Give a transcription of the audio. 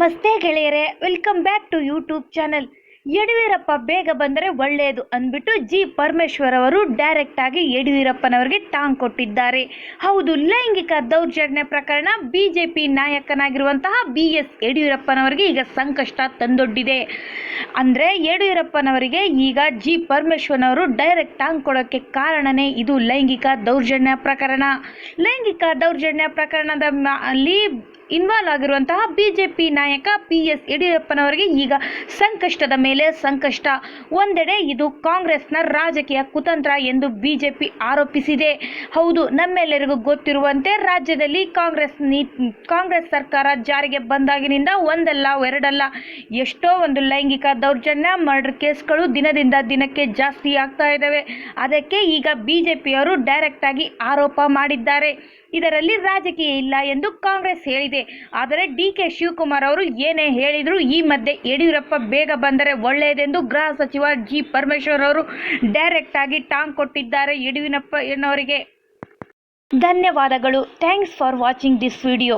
ನಮಸ್ತೆ ಗೆಳೆಯರೆ welcome back to YouTube channel Yediyurappa ಬೇಗ ಬಂದರೆ ಒಳ್ಳೆಯದು ಅಂದ್ಬಿಟ್ಟು ಜಿ ಪರಮೇಶ್ವರ್ ಅವರು ಡೈರೆಕ್ಟ್ ಆಗಿ ಯಡಿಯೂರಪ್ಪನವರಿಗೆ ಟಾಂಗ್ ಕೊಟ್ಟಿದ್ದಾರೆ. ಹೌದು, ಲೈಂಗಿಕ ದೌರ್ಜನ್ಯ ಪ್ರಕರಣ ಬಿಜೆಪಿ ನಾಯಕನಾಗಿರುವಂತಹ ಬಿ ಎಸ್ ಯಡಿಯೂರಪ್ಪನವರಿಗೆ ಈಗ ಸಂಕಷ್ಟ ತಂದೊಡ್ಡಿದೆ. ಅಂದರೆ ಯಡಿಯೂರಪ್ಪನವರಿಗೆ ಈಗ ಜಿ ಪರಮೇಶ್ವರನವರು ಡೈರೆಕ್ಟ್ ಟಾಂಗ್ ಕೊಡೋಕ್ಕೆ ಕಾರಣನೇ ಇದು ಲೈಂಗಿಕ ದೌರ್ಜನ್ಯ ಪ್ರಕರಣ. ಲೈಂಗಿಕ ದೌರ್ಜನ್ಯ ಪ್ರಕರಣದ ಅಲ್ಲಿ ಇನ್ವಾಲ್ವ್ ಆಗಿರುವಂತಹ ಬಿಜೆಪಿ ನಾಯಕ ಪಿ ಎಸ್ ಯಡಿಯೂರಪ್ಪನವರಿಗೆ ಈಗ ಸಂಕಷ್ಟದ ಮೇಲೆ ಸಂಕಷ್ಟ. ಒಂದೆಡೆ ಇದು ಕಾಂಗ್ರೆಸ್ನ ರಾಜಕೀಯ ಕುತಂತ್ರ ಎಂದು ಬಿಜೆಪಿ ಆರೋಪಿಸಿದೆ. ಹೌದು, ನಮ್ಮೆಲ್ಲರಿಗೂ ಗೊತ್ತಿರುವಂತೆ ರಾಜ್ಯದಲ್ಲಿ ಕಾಂಗ್ರೆಸ್ ನೀ, ಕಾಂಗ್ರೆಸ್ ಸರ್ಕಾರ ಜಾರಿಗೆ ಬಂದಾಗಿನಿಂದ ಒಂದಲ್ಲ, ಎರಡಲ್ಲ, ಎಷ್ಟೋ ಒಂದು ಲೈಂಗಿಕ ದೌರ್ಜನ್ಯ ಮರ್ಡರ್ ಕೇಸ್ಗಳು ದಿನದಿಂದ ದಿನಕ್ಕೆ ಜಾಸ್ತಿ ಆಗ್ತಾ ಇದ್ದಾವೆ. ಅದಕ್ಕೆ ಈಗ ಬಿಜೆಪಿಯವರು ಡೈರೆಕ್ಟ್ ಆಗಿ ಆರೋಪ ಮಾಡಿದ್ದಾರೆ. ಇದರಲ್ಲಿ ರಾಜಕೀಯ ಇಲ್ಲ ಎಂದು ಕಾಂಗ್ರೆಸ್ ಹೇಳಿದೆ. ಆದರೆ ಡಿ ಕೆ ಶಿವಕುಮಾರ್ ಅವರು ಏನೇ ಹೇಳಿದ್ರು ಈ ಮಧ್ಯೆ ಯಡಿಯೂರಪ್ಪ ಬೇಗ ಬಂದರೆ ಒಳ್ಳೆಯದೆಂದು ಗೃಹ ಸಚಿವ ಜಿ ಪರಮೇಶ್ವರ್ ಅವರು ಡೈರೆಕ್ಟ್ ಆಗಿ ಟಾಂಗ್ ಕೊಟ್ಟಿದ್ದಾರೆ ಯಡಿಯೂರಪ್ಪ ಎನ್ನುವರಿಗೆ. ಧನ್ಯವಾದಗಳು. Thanks for watching this video.